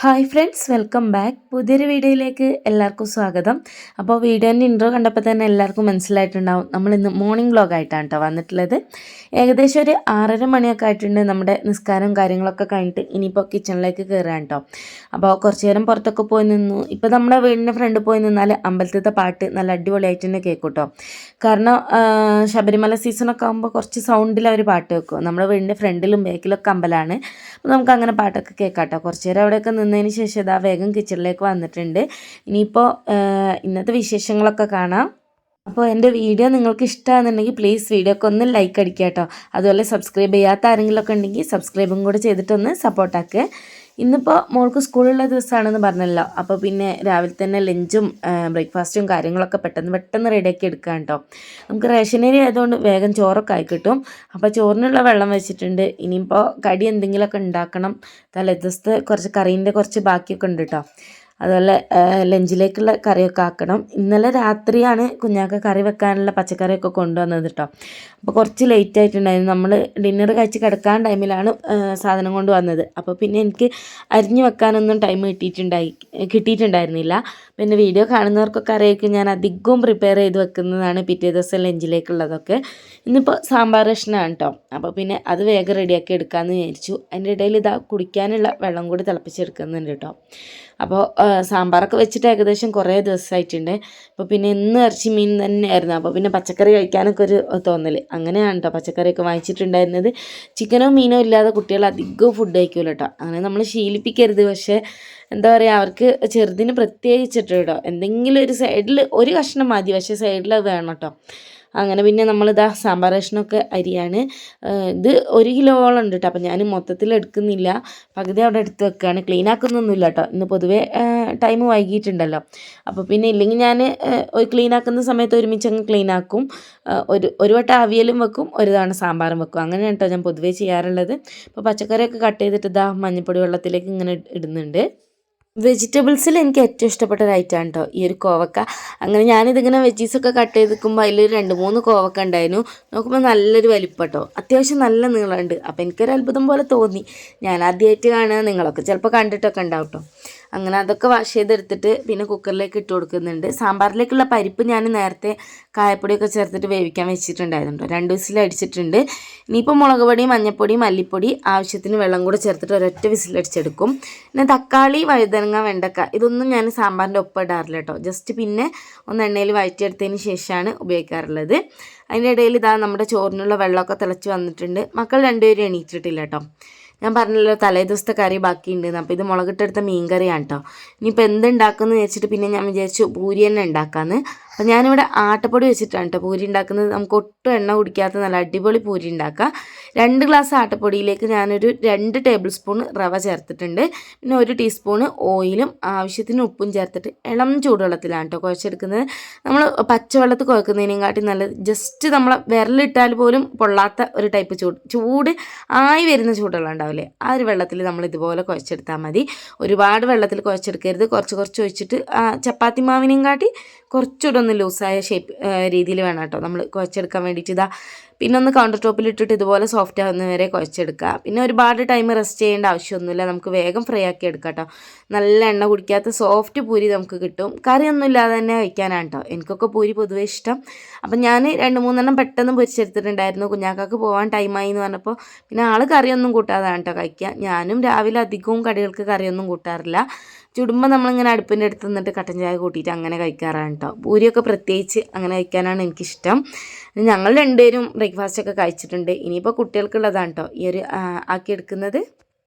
Hi friends welcome back പുതിയൊരു വീഡിയോയിലേക്ക് എല്ലാവർക്കും സ്വാഗതം. അപ്പോൾ വീഡിയോന്റെ ഇൻട്രോ കണ്ടപ്പോൾ തന്നെ എല്ലാവർക്കും മനസ്സിലായിട്ടുണ്ടാവും. നമ്മൾ ഇന്ന് മോർണിംഗ് വ്ലോഗ് ആയിട്ടാണ് കേട്ടോ വന്നിട്ടുള്ളത്. ഏകദേശം ഒരു ആറര മണിയൊക്കെ ആയിട്ടുണ്ട്. നമ്മുടെ നിസ്കാരവും കാര്യങ്ങളൊക്കെ കഴിഞ്ഞിട്ട് ഇനിയിപ്പോൾ കിച്ചണിലേക്ക് കയറാൻ കേട്ടോ അപ്പോൾ കുറച്ച് നേരം പുറത്തൊക്കെ പോയി നിന്നു. ഇപ്പോൾ നമ്മുടെ വീടിന്റെ ഫ്രണ്ട് പോയി നിന്നാൽ അമ്പലത്തിലത്തെ പാട്ട് നല്ല അടിപൊളിയായിട്ട് തന്നെ കേൾക്കും കേട്ടോ കാരണം ശബരിമല സീസണൊക്കെ ആകുമ്പോൾ കുറച്ച് സൗണ്ടിൽ അവർ പാട്ട് വെക്കും. നമ്മുടെ വീടിന്റെ ഫ്രണ്ടിലും ബേക്കിലൊക്കെ അമ്പലമാണ് അപ്പോൾ നമുക്ക് അങ്ങനെ പാട്ടൊക്കെ കേൾക്കാം കേട്ടോ കുറച്ച് നേരം അവിടെയൊക്കെ നിന്നതിന് ശേഷം ഇതാ വേഗം കിച്ചണിലേക്ക് വന്നിട്ടുണ്ട്. ഇനിയിപ്പോൾ ഇന്നത്തെ വിശേഷങ്ങളൊക്കെ കാണാം. അപ്പോൾ എന്റെ വീഡിയോ നിങ്ങൾക്ക് ഇഷ്ടമാണെന്നുണ്ടെങ്കിൽ പ്ലീസ് വീഡിയോക്ക് ഒന്ന് ലൈക്ക് അടിക്കുക കേട്ടോ. അതുപോലെ സബ്സ്ക്രൈബ് ചെയ്യാത്ത ആരെങ്കിലുമൊക്കെ ഉണ്ടെങ്കിൽ സബ്സ്ക്രൈബും കൂടെ ചെയ്തിട്ടൊന്ന് സപ്പോർട്ടാക്കുക ഇന്നിപ്പോൾ മോൾക്ക് സ്കൂളുള്ള ദിവസമാണെന്ന് പറഞ്ഞല്ലോ. അപ്പോൾ പിന്നെ രാവിലെ തന്നെ ലഞ്ചും ബ്രേക്ക്ഫാസ്റ്റും കാര്യങ്ങളൊക്കെ പെട്ടെന്ന് പെട്ടെന്ന് റെഡിയാക്കി എടുക്കാം കേട്ടോ നമുക്ക് റേഷനരി ആയതുകൊണ്ട് വേഗം ചോറൊക്കെ ആയി കിട്ടും. അപ്പോൾ ചോറിനുള്ള വെള്ളം വെച്ചിട്ടുണ്ട്. ഇനിയിപ്പോൾ കടി എന്തെങ്കിലുമൊക്കെ ഉണ്ടാക്കണം. തലേ ദിവസത്തെ കുറച്ച് കറീന്റെ കുറച്ച് ബാക്കിയൊക്കെ ഉണ്ട് കേട്ടോ അതുപോലെ ലഞ്ചിലേക്കുള്ള കറിയൊക്കെ ആക്കണം. ഇന്നലെ രാത്രിയാണ് കുഞ്ഞാക്ക കറി വെക്കാനുള്ള പച്ചക്കറിയൊക്കെ കൊണ്ടുവന്നത് കേട്ടോ അപ്പോൾ കുറച്ച് ലേറ്റ് ആയിട്ടുണ്ടായിരുന്നു. നമ്മൾ ഡിന്നർ കഴിച്ച് കിടക്കാൻ ടൈമിലാണ് സാധനം കൊണ്ട് വന്നത് അപ്പോൾ പിന്നെ എനിക്ക് അരിഞ്ഞു വെക്കാനൊന്നും ടൈം കിട്ടിയിട്ടുണ്ടായി കിട്ടിയിട്ടുണ്ടായിരുന്നില്ല. പിന്നെ വീഡിയോ കാണുന്നവർക്കൊക്കെ അറിയായിരിക്കും ഞാൻ അധികവും പ്രിപ്പയർ ചെയ്ത് വെക്കുന്നതാണ് പിറ്റേ ദിവസം ലഞ്ചിലേക്കുള്ളതൊക്കെ. ഇന്നിപ്പോൾ സാമ്പാർ കഷ്ണമാണ് കേട്ടോ അപ്പോൾ പിന്നെ അത് വേഗം റെഡിയാക്കി എടുക്കാമെന്ന് വിചാരിച്ചു. അതിന്റെ ഇടയിൽ ഇതാ കുടിക്കാനുള്ള വെള്ളം കൂടി തിളപ്പിച്ചെടുക്കുന്നുണ്ട് കേട്ടോ അപ്പോൾ സാമ്പാറൊക്കെ വെച്ചിട്ട് ഏകദേശം കുറേ ദിവസമായിട്ടുണ്ട് അപ്പോൾ പിന്നെ ഇന്ന് ഇറച്ചി മീൻ തന്നെയായിരുന്നു. അപ്പോൾ പിന്നെ പച്ചക്കറി കഴിക്കാനൊക്കെ ഒരു തോന്നൽ അങ്ങനെയാണ് കേട്ടോ പച്ചക്കറിയൊക്കെ വാങ്ങിച്ചിട്ടുണ്ടായിരുന്നത്. ചിക്കനോ മീനോ ഇല്ലാതെ കുട്ടികൾ അധികവും ഫുഡ് കഴിക്കുമല്ലോ കേട്ടോ അങ്ങനെ നമ്മൾ ശീലിപ്പിക്കരുത്. പക്ഷേ എന്താ പറയുക അവർക്ക് ചെറുതിന് പ്രത്യേകിച്ചിട്ട് കേട്ടോ എന്തെങ്കിലും ഒരു സൈഡിൽ ഒരു കഷ്ണം മതി. പക്ഷേ സൈഡിൽ അത് വേണം കേട്ടോ അങ്ങനെ പിന്നെ നമ്മളിതാ സാമ്പാർ കഷ്ണമൊക്കെ അരിയാണ്. ഇത് ഒരു കിലോളം ഉണ്ട് കേട്ടോ അപ്പോൾ ഞാൻ മൊത്തത്തിൽ എടുക്കുന്നില്ല. പകുതി അവിടെ എടുത്ത് വെക്കുകയാണ് ക്ലീൻ ആക്കുന്നൊന്നുമില്ല കേട്ടോ ഇന്ന് പൊതുവേ ടൈം വൈകിയിട്ടുണ്ടല്ലോ അപ്പോൾ പിന്നെ ഇല്ലെങ്കിൽ ഞാൻ ക്ലീൻ ആക്കുന്ന സമയത്ത് ഒരുമിച്ച് അങ്ങ് ക്ലീൻ ആക്കും. ഒരു ഒരു വട്ടം അവിയലും വെക്കും ഒരു തവണ സാമ്പാറും വെക്കും. അങ്ങനെയാണ് കേട്ടോ ഞാൻ പൊതുവേ ചെയ്യാറുള്ളത്. അപ്പോൾ പച്ചക്കറിയൊക്കെ കട്ട് ചെയ്തിട്ട് ഇതാ മഞ്ഞൾപ്പൊടി വെള്ളത്തിലേക്ക് ഇങ്ങനെ ഇടുന്നുണ്ട്. വെജിറ്റബിൾസിൽ എനിക്ക് ഏറ്റവും ഇഷ്ടപ്പെട്ട ഒരു ഐറ്റമാണ് കേട്ടോ ഈ ഒരു കോവക്ക. അങ്ങനെ ഞാനിതിങ്ങനെ വെജീസൊക്കെ കട്ട് ചെയ്ത് നിൽക്കുമ്പോൾ അതിൽ രണ്ട് മൂന്ന് കോവക്ക ഉണ്ടായിരുന്നു. നോക്കുമ്പോൾ നല്ലൊരു വലിപ്പം കേട്ടോ അത്യാവശ്യം നല്ല നീളമുണ്ട്. അപ്പോൾ എനിക്കൊരു അത്ഭുതം പോലെ തോന്നി. ഞാൻ ആദ്യമായിട്ട് കാണുക നിങ്ങളൊക്കെ. ചിലപ്പോൾ കണ്ടിട്ടൊക്കെ ഉണ്ടാവും കേട്ടോ അങ്ങനെ അതൊക്കെ വാഷ് ചെയ്തെടുത്തിട്ട് പിന്നെ കുക്കറിലേക്ക് ഇട്ട് കൊടുക്കുന്നുണ്ട്. സാമ്പാറിലേക്കുള്ള പരിപ്പ് ഞാൻ നേരത്തെ കായപ്പൊടിയൊക്കെ ചേർത്തിട്ട് വേവിക്കാൻ വെച്ചിട്ടുണ്ടായിരുന്നു രണ്ട് വിസിൽ അടിച്ചിട്ടുണ്ട്. ഇനിയിപ്പോൾ മുളക് പൊടി മഞ്ഞൾപ്പൊടി മല്ലിപ്പൊടി ആവശ്യത്തിന് വെള്ളം കൂടെ ചേർത്തിട്ട് ഒരൊറ്റ വിസിലടിച്ചെടുക്കും പിന്നെ തക്കാളി വഴുതനങ്ങ വെണ്ടക്ക ഇതൊന്നും ഞാൻ സാമ്പാറിന്റെ ഒപ്പം ഇടാറില്ല കേട്ടോ. ജസ്റ്റ് പിന്നെ ഒന്ന് എണ്ണയിൽ വഴറ്റിയെടുത്തതിന് ശേഷമാണ് ഉപയോഗിക്കാറുള്ളത്. അതിന്റെ ഇടയിൽ ഇതാ നമ്മുടെ ചോറിനുള്ള വെള്ളമൊക്കെ തിളച്ച് വന്നിട്ടുണ്ട്. മക്കൾ രണ്ടുപേരും എണീറ്റിട്ടില്ല കേട്ടോ. ഞാൻ പറഞ്ഞല്ലോ തലേ ദിവസത്തെ കറി ബാക്കിയുണ്ട്. അപ്പോൾ ഇത് മുളകിട്ടെടുത്ത മീൻ കറിയാണ് കേട്ടോ ഇനിയിപ്പോൾ എന്തുണ്ടാക്കുമെന്ന് വെച്ചിട്ട് പിന്നെ ഞാൻ വിചാരിച്ചു പൂരി തന്നെ ഉണ്ടാക്കാമെന്ന് അപ്പോൾ ഞാനിവിടെ ആട്ടപ്പൊടി വെച്ചിട്ടാണ് കേട്ടോ പൂരി ഉണ്ടാക്കുന്നത്. നമുക്ക് ഒട്ടും എണ്ണ കുടിക്കാത്ത നല്ല അടിപൊളി പൂരി ഉണ്ടാക്കാം. രണ്ട് ഗ്ലാസ് ആട്ടപ്പൊടിയിലേക്ക് ഞാനൊരു രണ്ട് ടേബിൾ സ്പൂൺ റവ ചേർത്തിട്ടുണ്ട്. പിന്നെ ഒരു ടീസ്പൂണ് ഓയിലും ആവശ്യത്തിന് ഉപ്പും ചേർത്തിട്ട് ഇളം ചൂടുവെള്ളത്തിലാണ് കേട്ടോ കുഴച്ചെടുക്കുന്നത്. നമ്മൾ പച്ചവെള്ളത്തിൽ കുഴക്കുന്നതിനെക്കാട്ടി നല്ലത് ജസ്റ്റ് നമ്മൾ വിരലിട്ടാൽ പോലും പൊള്ളാത്ത ഒരു ടൈപ്പ് ചൂട് ചൂട് ആയി വരുന്ന ചൂടുവെള്ളം ഉണ്ടാവില്ലേ? ആ ഒരു വെള്ളത്തിൽ നമ്മൾ ഇതുപോലെ കുഴച്ചെടുത്താൽ മതി. ഒരുപാട് വെള്ളത്തിൽ കുഴച്ചെടുക്കരുത്. കുറച്ച് കുറച്ച് ഒഴിച്ചിട്ട് ചപ്പാത്തി മാവിനെയും കാട്ടി കുറച്ചുകൂടെ ഒന്ന് ലൂസായ ഷേപ്പ് രീതിയിൽ വേണം കേട്ടോ. നമ്മൾ കുഴച്ചെടുക്കാൻ വേണ്ടിയിട്ട് ഇതാ പിന്നെ ഒന്ന് കൗണ്ടർ ടോപ്പിൽ ഇട്ടിട്ട് ഇതുപോലെ സോഫ്റ്റ് ആവുന്ന വരെ കുഴച്ചെടുക്കുക. പിന്നെ ഒരുപാട് ടൈം റെസ്റ്റ് ചെയ്യേണ്ട ആവശ്യമൊന്നുമില്ല. നമുക്ക് വേഗം ഫ്രൈ ആക്കി എടുക്കാം കേട്ടോ. നല്ല എണ്ണ കുടിക്കാത്ത സോഫ്റ്റ് പൂരി നമുക്ക് കിട്ടും. കറിയൊന്നും ഇല്ലാതെ തന്നെ കഴിക്കാനാണ് കേട്ടോ. എനിക്കൊക്കെ പൂരി പൊതുവേ ഇഷ്ടം. അപ്പം ഞാൻ രണ്ട് മൂന്നെണ്ണം പെട്ടെന്ന് പൊരിച്ചെടുത്തിട്ടുണ്ടായിരുന്നു. കുഞ്ഞാക്കാക്ക് പോകാൻ ടൈമായി എന്ന് പറഞ്ഞപ്പോൾ പിന്നെ ആൾ കറിയൊന്നും കൂട്ടാതാണ് കേട്ടോ കഴിക്കുക ഞാനും രാവിലെ അധികവും കടികൾക്ക് കറിയൊന്നും കൂട്ടാറില്ല. ചുടുമ്പോൾ നമ്മളിങ്ങനെ അടുപ്പിന്റെ അടുത്ത് നിന്നിട്ട് കട്ടൻ ചായ കൂട്ടിയിട്ട് അങ്ങനെ കഴിക്കാറാണ് കേട്ടോ പൂരിയൊക്കെ പ്രത്യേകിച്ച് അങ്ങനെ കഴിക്കാനാണ് എനിക്കിഷ്ടം. ഞങ്ങൾ രണ്ടുപേരും ബ്രേക്ക്ഫാസ്റ്റ് ഒക്കെ കഴിച്ചിട്ടുണ്ട്. ഇനിയിപ്പോൾ കുട്ടികൾക്കുള്ളതാണ് കേട്ടോ ഈ ഒരു ആക്കിയെടുക്കുന്നത്.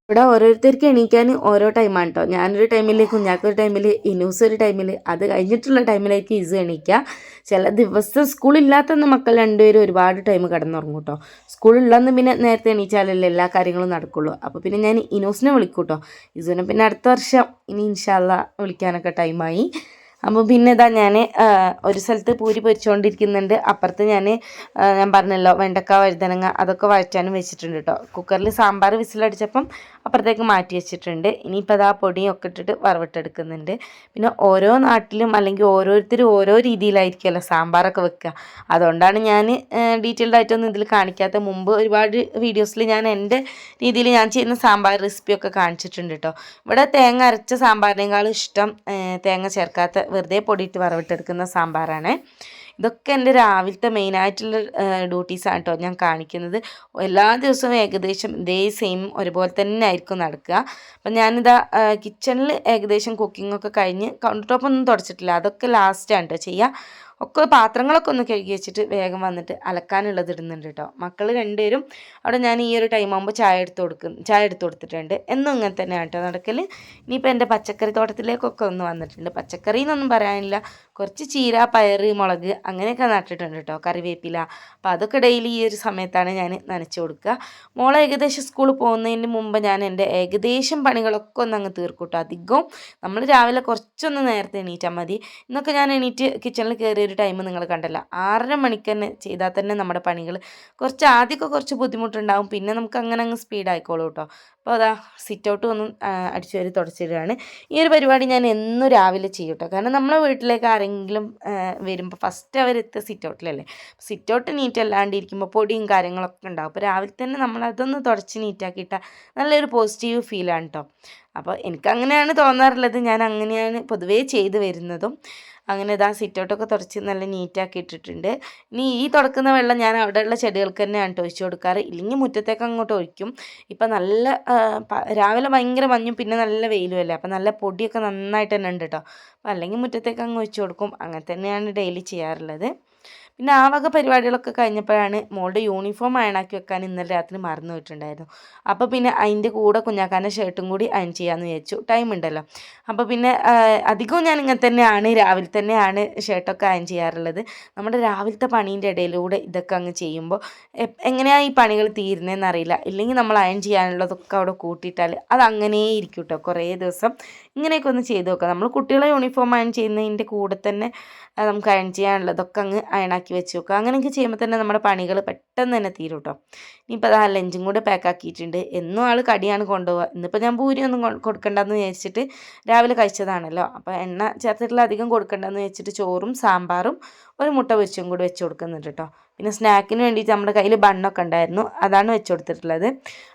ഇവിടെ ഓരോരുത്തർക്ക് എണീക്കാൻ ഓരോ ടൈമാണ് കേട്ടോ ഞാനൊരു ടൈമിൽ കുഞ്ഞാക്കൊരു ടൈമിൽ ഇനൂസ് ഒരു ടൈമിൽ അത് കഴിഞ്ഞിട്ടുള്ള ടൈമിലേക്ക് ഇസ് എണീക്കുക ചില ദിവസം സ്കൂളില്ലാത്ത മക്കൾ രണ്ടുപേരും ഒരുപാട് ടൈം കിടന്നുറങ്ങും കേട്ടോ സ്കൂളിലുള്ളതെന്ന് പിന്നെ നേരത്തെ എണീച്ചാലല്ലേ എല്ലാ കാര്യങ്ങളും നടക്കുള്ളൂ. അപ്പോൾ പിന്നെ ഞാൻ ഇനൂസിനെ വിളിക്കും കേട്ടോ ഇസുവിനെ പിന്നെ അടുത്ത വർഷം ഇനി ഇൻഷാല്ല വിളിക്കാനൊക്കെ ടൈമായി അപ്പോൾ പിന്നെ ഇതാ ഞാൻ ഒരു സ്ഥലത്ത് പൂരി പൊരിച്ചുകൊണ്ടിരിക്കുന്നുണ്ട് അപ്പുറത്ത് ഞാൻ ഞാൻ പറഞ്ഞല്ലോ വെണ്ടക്ക വഴുതനങ്ങ അതൊക്കെ വഴറ്റാനും വെച്ചിട്ടുണ്ട് കേട്ടോ കുക്കറിൽ സാമ്പാർ വിസിലടിച്ചപ്പം അപ്പുറത്തേക്ക് മാറ്റി വെച്ചിട്ടുണ്ട്. ഇനിയിപ്പോൾ അതാ പൊടിയും ഒക്കെ ഇട്ടിട്ട് വറവിട്ടെടുക്കുന്നുണ്ട്. പിന്നെ ഓരോ നാട്ടിലും അല്ലെങ്കിൽ ഓരോരുത്തരും ഓരോ രീതിയിലായിരിക്കുമല്ലോ സാമ്പാറൊക്കെ വെക്കുക. അതുകൊണ്ടാണ് ഞാൻ ഡീറ്റെയിൽഡ് ആയിട്ടൊന്നും ഇതിൽ കാണിക്കാത്ത മുമ്പ് ഒരുപാട് വീഡിയോസിൽ ഞാൻ എന്റെ രീതിയിൽ ഞാൻ ചെയ്യുന്ന സാമ്പാർ റെസിപ്പിയൊക്കെ കാണിച്ചിട്ടുണ്ട് കേട്ടോ ഇവിടെ തേങ്ങ അരച്ച സാമ്പാറിനേക്കാളും ഇഷ്ടം തേങ്ങ ചേർക്കാത്ത വെറുതെ പൊടിയിട്ട് വറവിട്ടെടുക്കുന്ന സാമ്പാറാണ്. ഇതൊക്കെ എന്റെ രാവിലത്തെ മെയിനായിട്ടുള്ള ഡ്യൂട്ടീസാണ് കേട്ടോ ഞാൻ കാണിക്കുന്നത്. എല്ലാ ദിവസവും ഏകദേശം ഇതേ സെയിം ഒരുപോലെ തന്നെ ആയിരിക്കും നടക്കുക. അപ്പം ഞാനിതാ കിച്ചണിൽ ഏകദേശം കുക്കിംഗ് ഒക്കെ കഴിഞ്ഞ് കൗണ്ടർ ടോപ്പ് ഒന്നും തുടച്ചിട്ടില്ല. അതൊക്കെ ലാസ്റ്റാണ് കേട്ടോ ചെയ്യുക ഒക്കെ പാത്രങ്ങളൊക്കെ ഒന്ന് കഴുകി വെച്ചിട്ട് വേഗം വന്നിട്ട് അലക്കാനുള്ളത് ഇടുന്നുണ്ട് കേട്ടോ. മക്കൾ രണ്ടുപേരും അവിടെ ഞാൻ ഈ ഒരു ടൈം ആകുമ്പോൾ ചായ എടുത്ത് കൊടുക്കും ചായ എടുത്ത് കൊടുത്തിട്ടുണ്ട്. എന്നും ഇങ്ങനെ തന്നെയാണ് കേട്ടോ നടക്കൽ ഇനിയിപ്പോൾ എന്റെ പച്ചക്കറി തോട്ടത്തിലേക്കൊക്കെ ഒന്ന് വന്നിട്ടുണ്ട്. പച്ചക്കറി എന്നൊന്നും പറയാനില്ല. കുറച്ച് ചീര പയർ മുളക് അങ്ങനെയൊക്കെ നട്ടിട്ടുണ്ട് കേട്ടോ കറിവേപ്പില. അപ്പോൾ അതൊക്കെ ഡെയിലി ഈ ഒരു സമയത്താണ് ഞാൻ നനച്ച് കൊടുക്കുക. മോളെ ഏകദേശം സ്കൂളിൽ പോകുന്നതിന് മുമ്പ് ഞാൻ എന്റെ ഏകദേശം പണികളൊക്കെ ഒന്ന് അങ്ങ് തീർക്കൂട്ടോ അധികവും നമ്മൾ രാവിലെ കുറച്ചൊന്ന് നേരത്തെ എണീറ്റാൽ മതി. ഇന്നൊക്കെ ഞാൻ എണീറ്റ് കിച്ചണിൽ കയറിയ ഒരു ടൈം നിങ്ങൾ കണ്ടല്ല. ആറര മണിക്ക് തന്നെ ചെയ്താൽ തന്നെ നമ്മുടെ പണികൾ കുറച്ച് ആദ്യമൊക്കെ കുറച്ച് ബുദ്ധിമുട്ടുണ്ടാവും. പിന്നെ നമുക്ക് അങ്ങനെ അങ്ങ് സ്പീഡ് ആയിക്കോളൂ കേട്ടോ അപ്പോൾ അതാ സിറ്റ് ഔട്ട് ഒന്നും അടിച്ചു വരി തുടച്ചിടുകയാണ്. ഈ ഒരു പരിപാടി ഞാൻ എന്നും രാവിലെ ചെയ്യും കേട്ടോ കാരണം നമ്മളെ വീട്ടിലേക്ക് ആരെങ്കിലും വരുമ്പോൾ ഫസ്റ്റ് അവരെത്തുക സിറ്റ് ഔട്ടിലല്ലേ സിറ്റ് ഔട്ട് നീറ്റ് അല്ലാണ്ടിരിക്കുമ്പോൾ പൊടിയും കാര്യങ്ങളൊക്കെ ഉണ്ടാവും. അപ്പോൾ രാവിലെ തന്നെ നമ്മൾ അതൊന്ന് തുടച്ച് നീറ്റാക്കിയിട്ടാൽ നല്ലൊരു പോസിറ്റീവ് ഫീലാണ് കേട്ടോ അപ്പോൾ എനിക്കങ്ങനെയാണ് തോന്നാറുള്ളത്. ഞാൻ അങ്ങനെയാണ് പൊതുവേ ചെയ്ത് വരുന്നതും. അങ്ങനെ ഇതാ സിറ്റൗട്ടൊക്കെ തുടച്ച് നല്ല നീറ്റാക്കി ഇട്ടിട്ടുണ്ട്. ഇനി ഈ തുടക്കുന്ന വെള്ളം ഞാൻ അവിടെയുള്ള ചെടികൾക്ക് തന്നെയാണ് ഒഴിച്ചു കൊടുക്കാറ്. ഇല്ലെങ്കിൽ മുറ്റത്തേക്ക് അങ്ങോട്ട് ഒഴിക്കും. ഇപ്പം നല്ല രാവിലെ ഭയങ്കര മഞ്ഞും പിന്നെ നല്ല വെയിലും അല്ലേ? അപ്പം നല്ല പൊടിയൊക്കെ നന്നായിട്ട് തന്നെ ഉണ്ട് കേട്ടോ അപ്പം അല്ലെങ്കിൽ മുറ്റത്തേക്ക് അങ്ങ് ഒഴിച്ചു കൊടുക്കും. അങ്ങനെ തന്നെയാണ് ഡെയിലി ചെയ്യാറുള്ളത്. പിന്നെ ആ വക പരിപാടികളൊക്കെ കഴിഞ്ഞപ്പോഴാണ് മോളുടെ യൂണിഫോം അയണാക്കി വെക്കാൻ ഇന്നലെ രാത്രി മറന്നു പോയിട്ടുണ്ടായിരുന്നു. അപ്പോൾ പിന്നെ അതിന്റെ കൂടെ കുഞ്ഞാക്കാന്റെ ഷർട്ടും കൂടി അയൺ ചെയ്യാമെന്ന് വിചാരിച്ചു. ടൈം ഉണ്ടല്ലോ. അപ്പോൾ പിന്നെ അധികവും ഞാൻ ഇങ്ങനെ തന്നെയാണ് രാവിലെ തന്നെയാണ് ഷർട്ടൊക്കെ അയൺ ചെയ്യാറുള്ളത്. നമ്മുടെ രാവിലത്തെ പണീന്റെ ഇടയിലൂടെ ഇതൊക്കെ അങ്ങ് ചെയ്യുമ്പോൾ എങ്ങനെയാണ് ഈ പണികൾ തീരുന്നതെന്ന് അറിയില്ല. ഇല്ലെങ്കിൽ നമ്മൾ അയൺ ചെയ്യാനുള്ളതൊക്കെ അവിടെ കൂട്ടിയിട്ടാൽ അത് അങ്ങനെ ഇരിക്കും കേട്ടോ കുറേ ദിവസം ഇങ്ങനെയൊക്കെ ഒന്ന് ചെയ്ത് നോക്കാം. നമ്മൾ കുട്ടികളെ യൂണിഫോം അയൺ ചെയ്യുന്നതിന്റെ കൂടെ തന്നെ നമുക്ക് അയൺ ചെയ്യാനുള്ളതൊക്കെ അങ്ങ് അയണാക്കി വെച്ച് വെക്കുക അങ്ങനെയൊക്കെ ചെയ്യുമ്പോൾ തന്നെ നമ്മുടെ പണികൾ പെട്ടെന്ന് തന്നെ തീരും കേട്ടോ ഇനിയിപ്പോൾ അതാ ലഞ്ചും കൂടെ പാക്ക് ആക്കിയിട്ടുണ്ട് എന്നും ആൾ കടിയാണ് കൊണ്ടുപോകുക ഇന്നിപ്പോൾ ഞാൻ പൂരി ഒന്നും കൊടുക്കണ്ടെന്ന് വിചാരിച്ചിട്ട് രാവിലെ കഴിച്ചതാണല്ലോ. അപ്പോൾ എണ്ണ ചേർത്തിട്ടുള്ള അധികം കൊടുക്കണ്ടെന്ന് വെച്ചിട്ട് ചോറും സാമ്പാറും ഒരു മുട്ട പൊരിച്ചും കൂടി വെച്ച് കൊടുക്കുന്നുണ്ട് കേട്ടോ. പിന്നെ സ്നാക്കിന് വേണ്ടിയിട്ട് നമ്മുടെ കയ്യിൽ ബണ്ണൊക്കെ ഉണ്ടായിരുന്നു. അതാണ് വെച്ച് കൊടുത്തിട്ടുള്ളത്.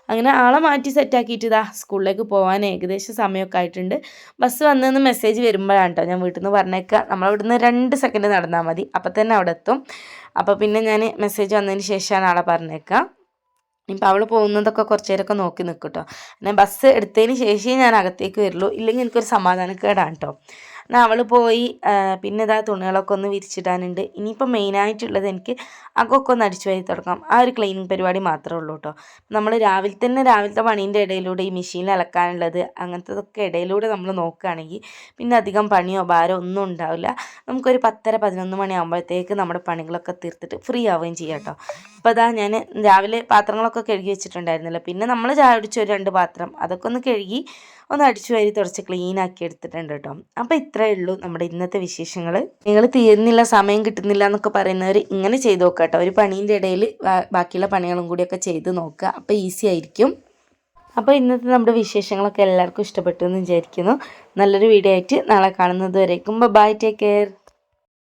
അങ്ങനെ ആളെ മാറ്റി സെറ്റാക്കിയിട്ട് ഇതാ സ്കൂളിലേക്ക് പോകാൻ ഏകദേശം സമയമൊക്കെ ആയിട്ടുണ്ട്. ബസ് വന്നതെന്ന് മെസ്സേജ് വരുമ്പോഴാണ് കേട്ടോ ഞാൻ വീട്ടിൽ നിന്ന് പറഞ്ഞേക്കുക നമ്മൾ രണ്ട് സെക്കൻഡ് നടന്നാൽ മതി. അപ്പം തന്നെ അവിടെ എത്തും. അപ്പോൾ പിന്നെ ഞാൻ മെസ്സേജ് വന്നതിന് ശേഷമാണ് ആളെ പറഞ്ഞേക്കുക ഇപ്പം അവൾ പോകുന്നതൊക്കെ കുറച്ച് നേരമൊക്കെ നോക്കി നിൽക്കും കേട്ടോ ഞാൻ ബസ് എടുത്തതിന് ശേഷമേ ഞാൻ അകത്തേക്ക് വരുള്ളൂ. ഇല്ലെങ്കിൽ എനിക്കൊരു സമാധാനക്കേടാണ് കേട്ടോ എന്നാൽ അവൾ പോയി പിന്നെ ഇതാ തുണികളൊക്കെ ഒന്ന് വിരിച്ചിടാനുണ്ട്. ഇനിയിപ്പോൾ മെയിനായിട്ടുള്ളത് എനിക്ക് അകൊക്കെ ഒന്ന് അടിച്ചു വാരി തുടങ്ങാം. ആ ഒരു ക്ലീനിങ് പരിപാടി മാത്രമേ ഉള്ളൂ കേട്ടോ നമ്മൾ രാവിലെ തന്നെ രാവിലത്തെ പണീന്റെ ഇടയിലൂടെ ഈ മെഷീനിൽ അലക്കാനുള്ളത് അങ്ങനത്തതൊക്കെ ഇടയിലൂടെ നമ്മൾ നോക്കുകയാണെങ്കിൽ പിന്നെ അധികം പണിയോ ഭാരോ ഒന്നും ഉണ്ടാവില്ല. നമുക്കൊരു പത്തര പതിനൊന്ന് മണിയാകുമ്പോഴത്തേക്ക് നമ്മുടെ പണികളൊക്കെ തീർത്തിട്ട് ഫ്രീ ആവുകയും ചെയ്യാം കേട്ടോ ഇപ്പോൾ അതാ ഞാൻ രാവിലെ പാത്രങ്ങളൊക്കെ കഴുകി വെച്ചിട്ടുണ്ടായിരുന്നല്ലോ. പിന്നെ നമ്മൾ ചായ ഒരു രണ്ട് പാത്രം അതൊക്കെ ഒന്ന് കഴുകി ഒന്ന് അടിച്ചു വാരി തുടച്ച് ക്ലീൻ ആക്കി എടുത്തിട്ടുണ്ട് കേട്ടോ അപ്പോൾ ഇത്രയേ ഉള്ളൂ നമ്മുടെ ഇന്നത്തെ വിശേഷങ്ങൾ നിങ്ങൾ തീരുന്നില്ല സമയം കിട്ടുന്നില്ല എന്നൊക്കെ പറയുന്നവർ ഇങ്ങനെ ചെയ്ത് നോക്കുക കേട്ടോ ഒരു പണീന്റെ ഇടയിൽ ബാക്കിയുള്ള പണികളും കൂടിയൊക്കെ ചെയ്ത് നോക്കുക അപ്പോൾ ഈസി ആയിരിക്കും. അപ്പോൾ ഇന്നത്തെ നമ്മുടെ വിശേഷങ്ങളൊക്കെ എല്ലാവർക്കും ഇഷ്ടപ്പെട്ടു എന്ന് വിചാരിക്കുന്നു. നല്ലൊരു വീഡിയോ ആയിട്ട് നാളെ കാണുന്നത് വരേക്കും. Bye take care